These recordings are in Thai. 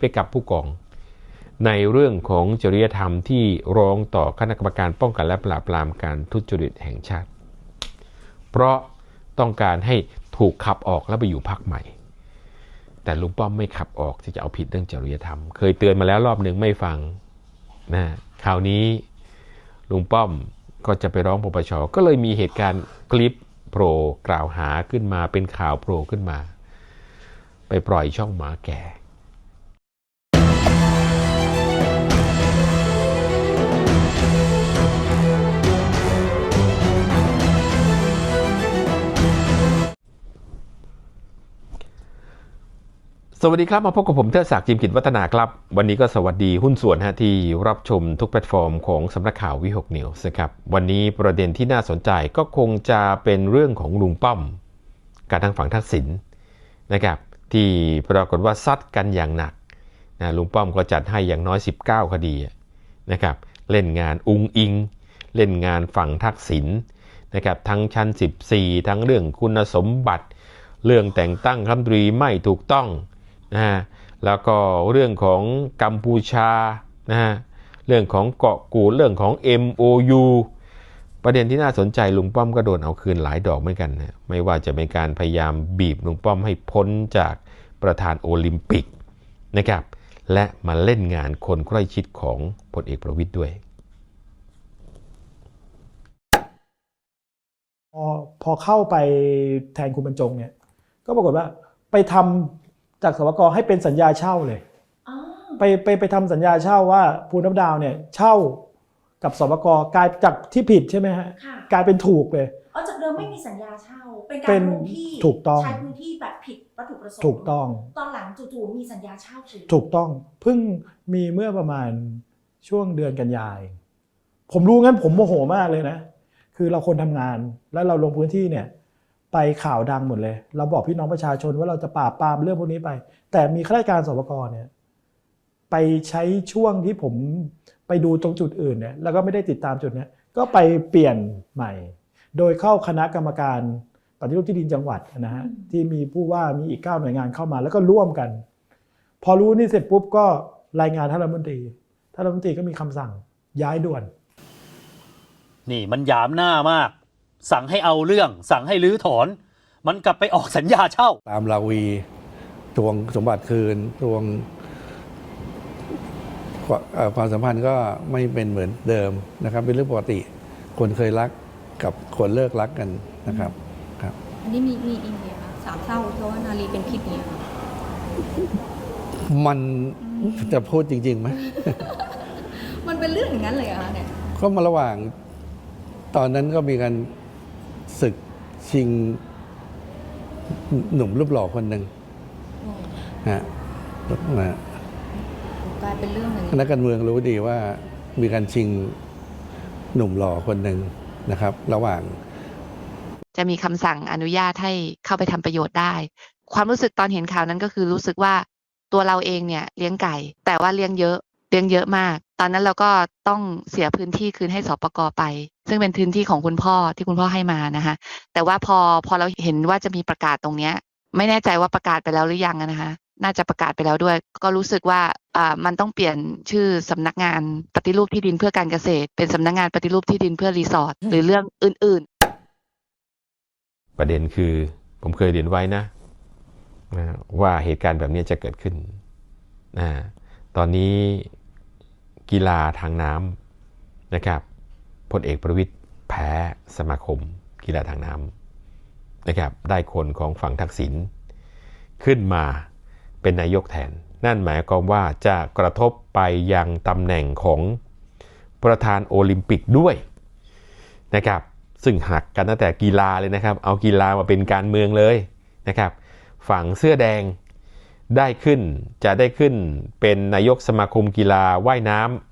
ไปกับผู้กอง ในเรื่องของจริยธรรมที่ร้องต่อคณะกรรมการป้องกันและปราบปรามการทุจริตแห่งชาติ เพราะต้องการให้ถูกขับออกแล้วไปอยู่พักใหม่ แต่ลุงป้อมไม่ขับออกที่จะเอาผิดเรื่องจริยธรรม เคยเตือนมาแล้วรอบหนึ่งไม่ฟังนะคราวนี้ลุงป้อมก็จะไปร้องปปชก็เลยมีเหตุการณ์คลิปโผล่กล่าวหาขึ้นมาเป็นข่าวโผล่ขึ้นมา ไปปล่อยช่องหมาแก่ สวัสดีครับ มาพบกับผมเทิดศักดิ์จิมกิจวัฒนาครับ วันนี้ก็สวัสดีหุ้นส่วนฮะที่รับชมทุกแพลตฟอร์มของสำนักข่าววิหกนิวส์นะครับวันนี้ประเด็นที่น่าสนใจก็คงจะเป็นเรื่องของลุงป้อม การทางฝั่งทักษิณนะครับที่ปรากฏว่าซัดกันอย่างหนักนะลุงป้อมก็จัดให้อย่างน้อย 19 คดีนะครับเล่นงานอุงอิง เล่นงานฝั่งทักษิณนะครับทั้งชั้น 14 ทั้งเรื่องคุณสมบัติ เรื่องแต่งตั้งคำตรีไม่ถูกต้อง นะฮะแล้วก็เรื่องของกัมพูชานะฮะเรื่องของเกาะกูดเรื่องของ MOU ประเด็นที่น่าสนใจลุงป้อมก็โดนเอาคืนหลายดอกเหมือนกันนะไม่ว่าจะเป็นการพยายามบีบลุงป้อมให้พ้นจากประธานโอลิมปิกนะครับและมาเล่นงานคนใกล้ชิดของพลเอกประวิตยด้วย พอพอเข้าไปแทนคุณบรรจงเนี่ยก็ปรากฏว่าไปทำ จากสวกให้เป็นสัญญาเช่าเลย อ๋อไปไปไปทำสัญญาเช่าว่าภูน้ำดาวเนี่ยเช่ากับสวกกลายจากที่ผิดใช่ไหมฮะค่ะกลายเป็นถูกเลยเอาจากเดิมไม่มีสัญญาเช่า เป็นกาเป็รนลงที่ถูกต้อง ใช้พื้นที่แบบผิดวัตถุประสงค์ถูกต้องตอนหลังจู่ๆมีสัญญาเช่าเฉยถูกต้องเพิ่งมีเมื่อประมาณช่วงเดือนกันยายนผมรู้งั้นผมโมโหมากเลยนะ คือเราคนทำงานแล้วเราลงพื้นที่เนี่ย ไปข่าวดังหมดเลย เราบอกพี่น้องประชาชนว่าเราจะปราบปรามเรื่องพวกนี้ไป แต่มีข้าราชการสวกเนี่ยไปใช้ช่วงที่ผมไปดูตรงจุดอื่นเนี่ยแล้วก็ไม่ได้ติดตามจุดเนี้ยก็ไปเปลี่ยนใหม่ โดยเข้าคณะกรรมการปฏิรูปที่ดินจังหวัดนะฮะที่มีผู้ว่ามีอีกเก้าหน่วยงานเข้ามา แล้วก็ร่วมกัน พอรู้นี่เสร็จปุ๊บก็รายงานท่านรัฐมนตรีท่านรัฐมนตรีก็มีคำสั่งย้ายด่วน นี่มันหยามหน้ามาก สั่งให้เอาเรื่อง สั่งให้รื้อถอน มันกลับไปออกสัญญาเช่า ตามลาวีทวงสมบัติคืนทวงเอ่อความสัมพันธ์ก็ไม่เป็นเหมือนเดิมนะครับ เป็นเรื่องปกติ คนเคยรักกับคนเลิกรักกันนะครับครับ อันนี้มีมีอีเมลสามเศร้าเพราะว่านาลีเป็นพิษเนี่ยค่ะมันจะพูดจริงๆไหม มันเป็นเรื่องอย่างนั้นเลยเหรอะคะเนี่ย ก็มาระหว่างตอนนั้นก็มีการ ศึกชิงหนุ่มรูปหล่อคนหนึ่งโอ้ฮะนะกลายเป็นเรื่องอย่างนี้นักการเมืองรู้ดีว่ามีการชิงหนุ่มหล่อคนหนึ่งนะครับ ระหว่าง จะมีคำสั่งอนุญาตให้เข้าไปทำประโยชน์ได้ ความรู้สึกตอนเห็นข่าวนั้นก็คือรู้สึกว่าตัวเราเองเนี่ยเลี้ยงไก่ แต่ว่าเลี้ยงเยอะเลี้ยงเยอะมาก ตอนนั้นเราก็ต้องเสียพื้นที่คืนให้สปกไป ซึ่งเป็นพื้นที่ของคุณพ่อที่คุณพ่อให้มานะคะแต่ว่าพอพอเราเห็นว่าจะมีประกาศตรงเนี้ย ไม่แน่ใจว่าประกาศไปแล้วหรือยังนะคะน่าจะประกาศไปแล้วด้วย ก็รู้สึกว่าอ่ามันต้องเปลี่ยนชื่อสำนักงานปฏิรูปที่ดินเพื่อการเกษตร เป็นสำนักงานปฏิรูปที่ดินเพื่อรีสอร์ทหรือเรื่องอื่น ๆ ประเด็นคือผมเคยเรียนไว้นะนะว่าเหตุการณ์แบบนี้จะเกิดขึ้นนะตอนนี้ กีฬาทางน้ำนะครับพลเอกประวิตยแพ้สมาคม กีฬาทางน้ำนะครับได้คนของฝั่งทักษิณขึ้นมาเป็นนายกแทน นั่นหมายความว่าจะกระทบไปยังตำแหน่งของประธานโอลิมปิกด้วยนะครับซึ่งหักกันตั้งแต่กีฬาเลยนะครับ เอากีฬามาเป็นการเมืองเลยนะครับฝั่งเสื้อแดงได้ขึ้นจะได้ขึ้นเป็นนายกสมาคมกีฬาว่ายน้ำ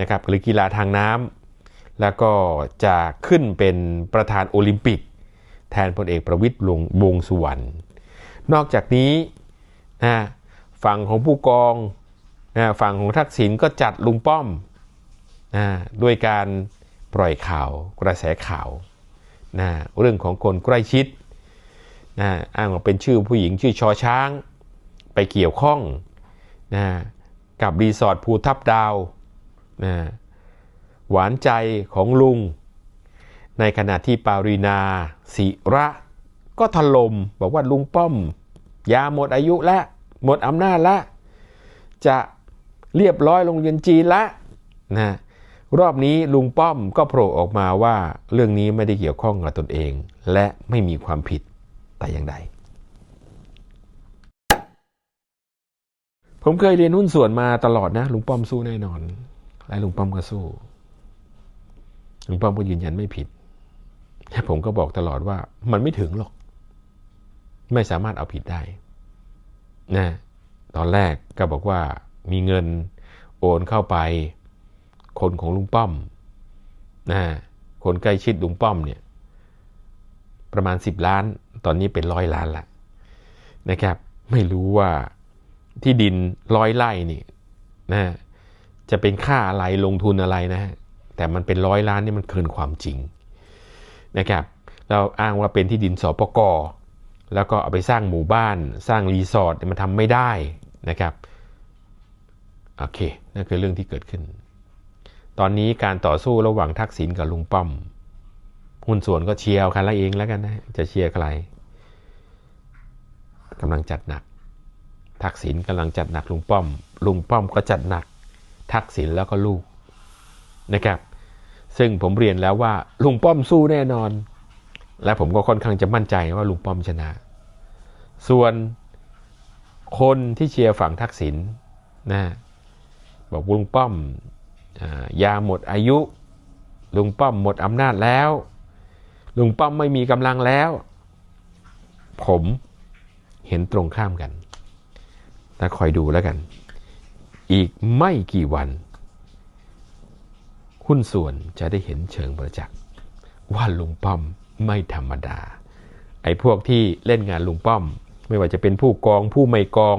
นะครับหรือกีฬาทางน้ำแล้วก็จะขึ้นเป็นประธานโอลิมปิก แทนพลเอกประวิตยวงวงสุวรรณนอกจากนี้นะฝั่งของผู้กองนะฝั่งของทักษิณก็จัดลุงป้อมนะด้วยการปล่อยข่าวกระแสข่าวนะเรื่องของคนใกล้ชิดนะอ้างว่าเป็นชื่อผู้หญิงชื่อชอช้าง ไปเกี่ยวข้องนะกับรีสอร์ทภูทับดาว นะหวานใจของลุง ในขณะที่ปารีนาศิระก็ถล่มบอกว่าลุงป้อม ยาหมดอายุแล้วหมดอำนาจแล้วจะเรียบร้อยโรงเรียนจีนละนะรอบนี้ลุงป้อมก็โผล่ออกมาว่าเรื่องนี้ไม่ได้เกี่ยวข้องกับตนเอง และไม่มีความผิดแต่อย่างใด ผมเคยเรียนหุ้นส่วนมาตลอดนะลุงป้อมสู้แน่นอน และลุงป้อมก็สู้ลุงป้อมก็ยืนยันไม่ผิดแต่ผมก็บอกตลอดว่ามันไม่ถึงหรอก ไม่สามารถเอาผิดได้นะตอนแรกก็บอกว่ามีเงินโอนเข้าไป คนของลุงป้อมนะคนใกล้ชิดลุงป้อมเนี่ยประมาณ 10 ล้าน ตอนนี้เป็นร้อยล้านละนะครับ ไม่รู้ว่าที่ดินร้อยไร่นี่นะ จะเป็นค่าอะไรลงทุนอะไรนะฮะแต่มันเป็นร้อยล้านนี่มันเกินความจริงนะครับเราอ้างว่าเป็นที่ดินสปกแล้วก็เอาไปสร้างหมู่บ้าน สร้างรีสอร์ทมันทำไม่ได้นะครับโอเคนั่นคือเรื่องที่เกิดขึ้น ตอนนี้การต่อสู้ระหว่างทักษิณกับลุงป้อม หุ้นส่วนก็เชียร์เอาคันละเองแล้วกันนะจะเชียร์ใครกำลังจัดหนัก ทักษิณกำลังจัดหนักลุงป้อม ลุงป้อมก็จัดหนัก ทักษิณแล้วก็ลูกนะครับ ซึ่งผมเรียนแล้วว่าลุงป้อมสู้แน่นอน และผมก็ค่อนข้างจะมั่นใจว่าลุงป้อมชนะ ส่วนคนที่เชียร์ฝั่งทักษิณนะบอกลุงป้อมอยาหมดอายุ ลุงป้อมหมดอำนาจแล้ว ลุงป้อมไม่มีกำลังแล้ว ผมเห็นตรงข้ามกันแต่คอยดูแล้วกัน อีกไม่กี่วัน หุ้นส่วนจะได้เห็นเชิงประจักษ์ว่าลุงป้อมไม่ธรรมดา ไอ้พวกที่เล่นงานลุงป้อม ไม่ว่าจะเป็นผู้กองผู้ไม่กอง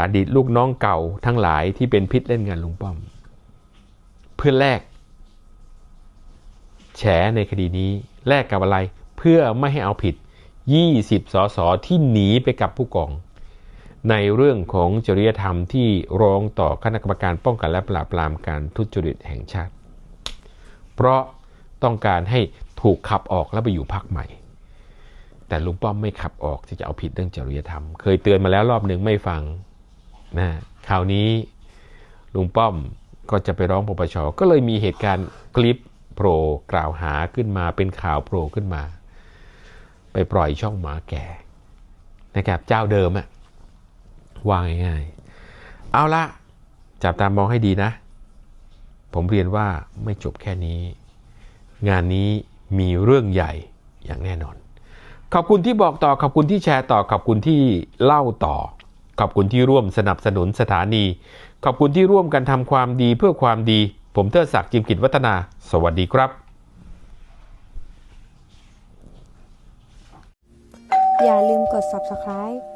อดีตลูกน้องเก่าทั้งหลายที่เป็นพิษเล่นงานลุงป้อม เพื่อแลกแฉในคดีนี้แลกกับอะไรเพื่อไม่ให้เอาผิด 20 สสที่หนีไปกับผู้กอง ในเรื่องของจริยธรรมที่ร้องต่อคณะกรรมการป้องกันและปราบปรามการทุจริตแห่งชาติ เพราะต้องการให้ถูกขับออกแล้วไปอยู่พักใหม่ แต่ลุงป้อมไม่ขับออกที่จะเอาผิดเรื่องจริยธรรม เคยเตือนมาแล้วรอบหนึ่งไม่ฟังนะคราวนี้ลุงป้อมก็จะไปร้องปปชก็เลยมีเหตุการณ์คลิปโผล่กล่าวหาขึ้นมาเป็นข่าวโผล่ขึ้นมา ไปปล่อยช่องหมาแก่นะครับเจ้าเดิมอะ ว่าง่ายๆเอาละจับตามองให้ดีนะ ผมเรียนว่าไม่จบแค่นี้ งานนี้มีเรื่องใหญ่อย่างแน่นอน ขอบคุณที่บอกต่อขอบคุณที่แชร์ต่อขอบคุณที่เล่าต่อ ขอบคุณที่ร่วมสนับสนุนสถานี ขอบคุณที่ร่วมกันทำความดีเพื่อความดี ผมเทิดศักดิ์จิมกิจวัฒนา สวัสดีครับ อย่าลืมกด subscribe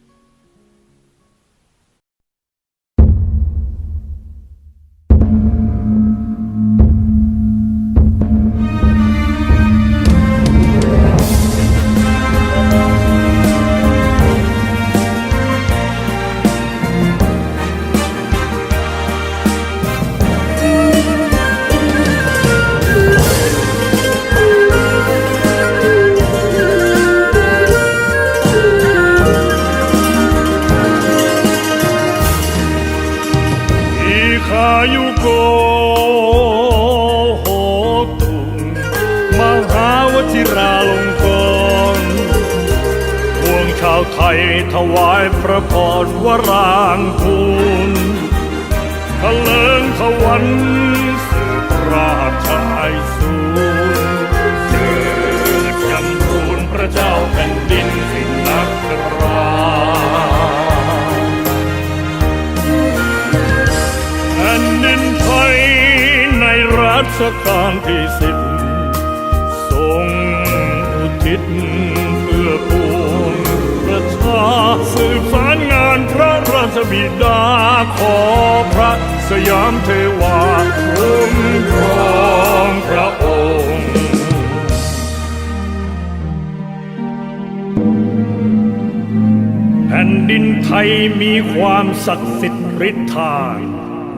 ยุโกโหตุมหาวชิราลงกรณ์พวงชาวไทยถวายพระพรวรางคูณทะเลิงทวันสืบราชาย รัชกาลที่สิบทรงอุทิศเพื่อปวงประชาสืบสารงานพระราชบิดาขอพระสยามเทวาคุ้มครองพระองค์แผ่นนดินไทยมีความศักดิ์สิทธิ์ฤทธา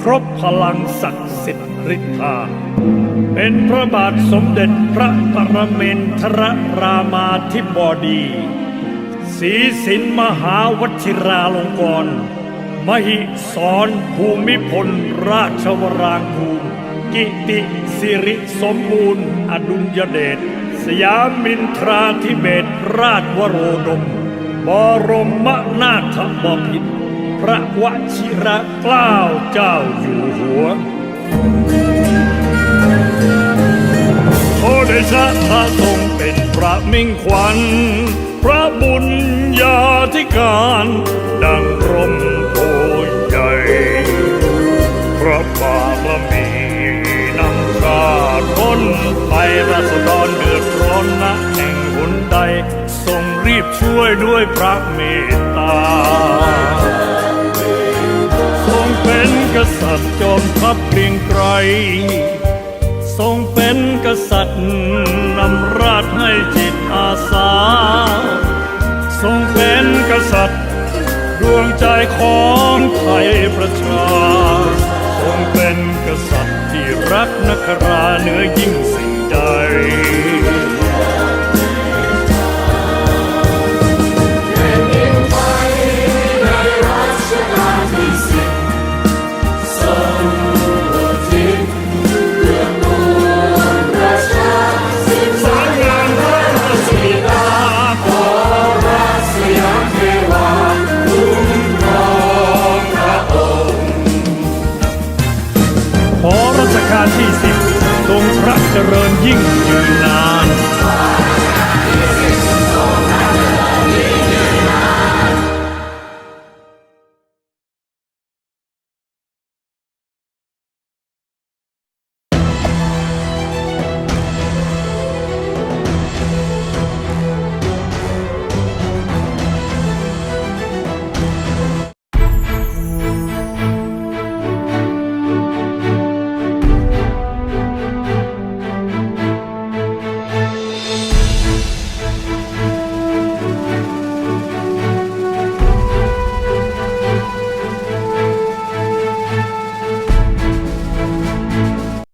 ครบพลังศักดิ์สิทธิ์ฤทธา เป็นพระบาทสมเด็จพระปรเมนทรรามาธิบดีศรีสินมหาวชิราลงกรณ์มหิสรภูมิพลราชวรางคูลกิติสิริสมบูรณ์ อดุลยเดชสยามินทราธิเบศรราชวโรดม บรมนาถบพิตร พระวชิระเกล้าเจ้าอยู่หัวโอเดชะพระทรงเป็นพระมิ่งขวัญ พระบุญญาธิการ ดังร่มโพใหญ่ พระบารมีนำชาติพ้นไปราษฎรเดือดร้อนนะแห่งหนใด ทรงรีบช่วยด้วยพระเมตตา เป็นกษัตริย์จอมทัพเกรียงไกรทรงเป็นกษัตริย์นำราชให้จิตอาสา ทรงเป็นกษัตริย์ดวงใจของไทยประชา ทรงเป็นกษัตริย์ที่รักนักราเหนือยิ่งส